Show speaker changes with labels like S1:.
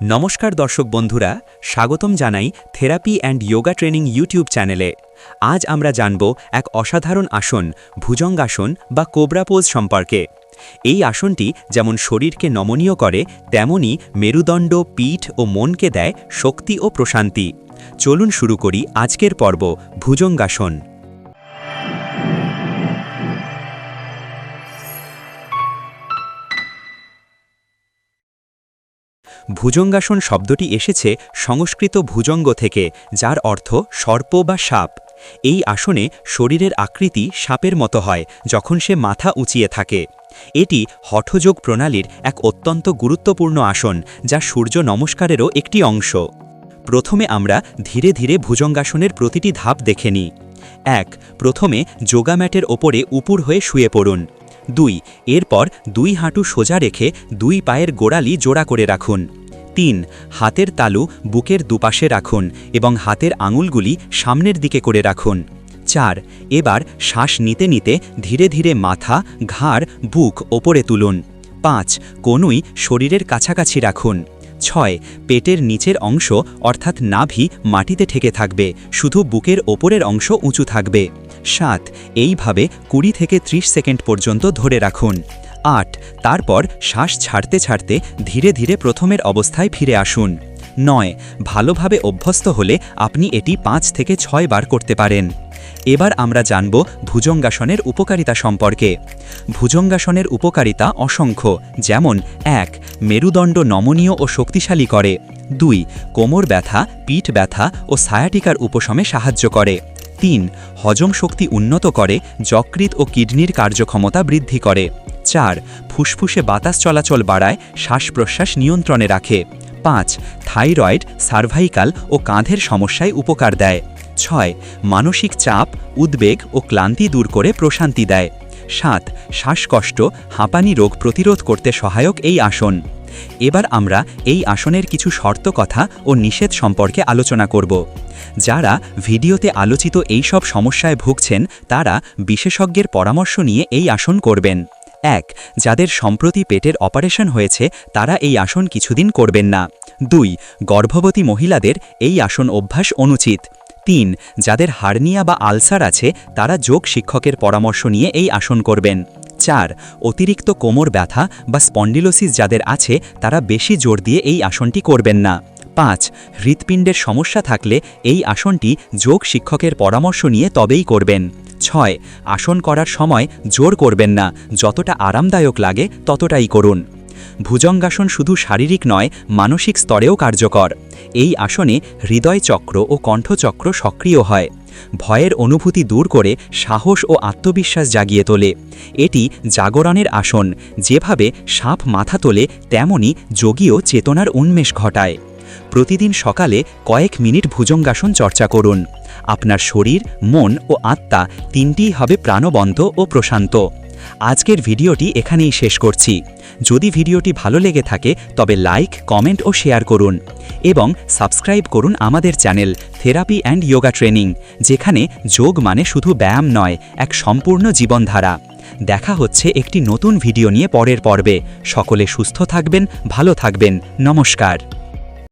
S1: নমস্কার দর্শক বন্ধুরা, স্বাগতম জানাই therapy and yoga training YouTube চ্যানেলে। আজ আমরা জানব এক অসাধারণ আসন ভুজঙ্গাসন বা কোবরা পোজ সম্পর্কে। এই আসনটি যেমন শরীরকে নমনীয় করে, তেমনি মেরুদণ্ড, পিঠ ও মনকে দেয় শক্তি ও প্রশান্তি। চলুন শুরু করি আজকের পর্ব ভুজঙ্গাসন ভুজঙ্গাসন শব্দটি এসেছে সংস্কৃত ভুজঙ্গ থেকে, যার অর্থ সর্প বা সাপ। এই আসনে শরীরের আকৃতি সাপের মতো হয়, যখন সে মাথা উঁচিয়ে থাকে। এটি হঠযোগ প্রণালীর এক অত্যন্ত গুরুত্বপূর্ণ আসন, যা সূর্য নমস্কারেরও একটি অংশ। প্রথমে আমরা ধীরে ধীরে ভুজঙ্গাসনের প্রতিটি ধাপ দেখে নিই। এক, প্রথমে যোগা ম্যাটের ওপরে উপুর হয়ে শুয়ে পড়ুন। দুই, এরপর দুই হাঁটু সোজা রেখে দুই পায়ের গোড়ালি জোড়া করে রাখুন। তিন, হাতের তালু বুকের দুপাশে রাখুন এবং হাতের আঙুলগুলি সামনের দিকে করে রাখুন। চার, এবার শ্বাস নিতে নিতে ধীরে ধীরে মাথা, ঘাড়, বুক ওপরে তুলুন। পাঁচ কনুই শরীরের কাছাকাছি রাখুন। ছয়, পেটের নিচের অংশ, অর্থাৎ নাভি, মাটিতে ঠেকে থাকবে, শুধু বুকের ওপরের অংশ উঁচু থাকবে। সাত, এইভাবে কুড়ি থেকে ৩০ সেকেন্ড পর্যন্ত ধরে রাখুন। আট, তারপর শ্বাস ছাড়তে ছাড়তে ধীরে ধীরে প্রথমের অবস্থায় ফিরে আসুন। নয়, ভালোভাবে অভ্যস্ত হলে আপনি এটি পাঁচ থেকে ছয় বার করতে পারেন। এবার আমরা জানব ভুজঙ্গাসনের উপকারিতা সম্পর্কে। ভুজঙ্গাসনের উপকারিতা অসংখ্য, যেমন এক, মেরুদণ্ড নমনীয় ও শক্তিশালী করে। দুই, কোমর ব্যথা, পিঠ ব্যথা ও সায়াটিকার উপশমে সাহায্য করে। তিন, হজম শক্তি উন্নত করে, যকৃৎ ও কিডনির কার্যক্ষমতা বৃদ্ধি করে। চার, ফুসফুসে বাতাস চলাচল বাড়ায় শ্বাস প্রশ্বাস নিয়ন্ত্রণে রাখে। পাঁচ, থাইরয়েড, সার্ভাইকাল ও কাঁধের সমস্যায় উপকার দেয়। ছয়, মানসিক চাপ, উদ্বেগ ও ক্লান্তি দূর করে প্রশান্তি দেয়। সাত, শ্বাসকষ্ট, হাঁপানি রোগ প্রতিরোধ করতে সহায়ক এই আসন। এবার আমরা এই আসনের কিছু শর্ত কথা ও নিষেধ সম্পর্কে আলোচনা করব। যারা ভিডিওতে আলোচিত এই সব সমস্যায় ভুগছেন, তারা বিশেষজ্ঞের পরামর্শ নিয়ে এই আসন করবেন। এক, যাদের সম্প্রতি পেটের অপারেশন হয়েছে, তারা এই আসন কিছুদিন করবেন না। দুই, গর্ভবতী মহিলাদের এই আসন অভ্যাস অনুচিত। তিন, যাদের হার্নিয়া বা আলসার আছে, তারা যোগ শিক্ষকের পরামর্শ নিয়ে এই আসন করবেন। চার, অতিরিক্ত কোমর ব্যথা বা স্পন্ডিলোসিস যাদের আছে, তারা বেশি জোর দিয়ে এই আসনটি করবেন না। পাঁচ, হৃৎপিণ্ডের সমস্যা থাকলে এই আসনটি যোগ শিক্ষকের পরামর্শ নিয়ে তবেই করবেন। ছয়, আসন করার সময় জোর করবেন না, যতটা আরামদায়ক লাগে ততটাই করুন। ভুজঙ্গাসন শুধু শারীরিক নয়, মানসিক স্তরেও কার্যকর। এই আসনে হৃদয় চক্র ও কণ্ঠচক্র সক্রিয় হয়। ভয়ের অনুভূতি দূর করে সাহস ও আত্মবিশ্বাস জাগিয়ে তোলে। এটি জাগরণের আসন, যেভাবে সাপ মাথা তোলে, তেমনি যোগীয় চেতনার উন্মেষ ঘটায়। প্রতিদিন সকালে কয়েক মিনিট ভুজঙ্গাসন চর্চা করুন। আপনার শরীর, মন ও আত্মা তিনটিই হবে প্রাণবন্ত ও প্রশান্ত। আজকের ভিডিওটি এখানেই শেষ করছি। যদি ভিডিওটি ভালো লেগে থাকে, তবে লাইক, কমেন্ট ও শেয়ার করুন এবং সাবস্ক্রাইব করুন আমাদের channel therapy and yoga training, যেখানে যোগ মানে শুধু ব্যায়াম নয়, এক সম্পূর্ণ জীবনধারা। দেখা হচ্ছে একটি নতুন ভিডিও নিয়ে পরের পর্বে। সকলে সুস্থ থাকবেন, ভালো থাকবেন। নমস্কার।